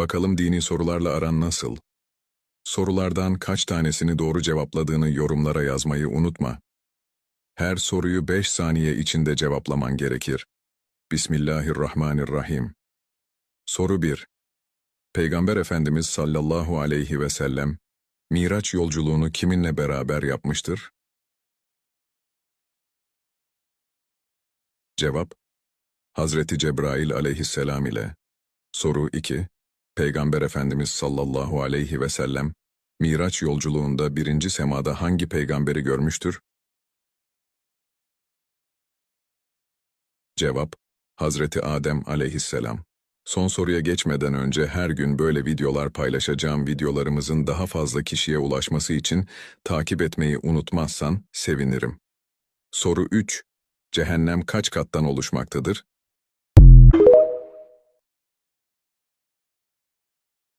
Bakalım dini sorularla aran nasıl? Sorulardan kaç tanesini doğru cevapladığını yorumlara yazmayı unutma. Her soruyu 5 saniye içinde cevaplaman gerekir. Bismillahirrahmanirrahim. Soru 1. Peygamber Efendimiz sallallahu aleyhi ve sellem, Miraç yolculuğunu kiminle beraber yapmıştır? Cevap, Hazreti Cebrail aleyhisselam ile. Soru 2. Peygamber Efendimiz sallallahu aleyhi ve sellem, Miraç yolculuğunda birinci semada hangi peygamberi görmüştür? Cevap, Hazreti Adem aleyhisselam. Son soruya geçmeden önce her gün böyle videolar paylaşacağım videolarımızın daha fazla kişiye ulaşması için takip etmeyi unutmazsan sevinirim. Soru 3. Cehennem kaç kattan oluşmaktadır?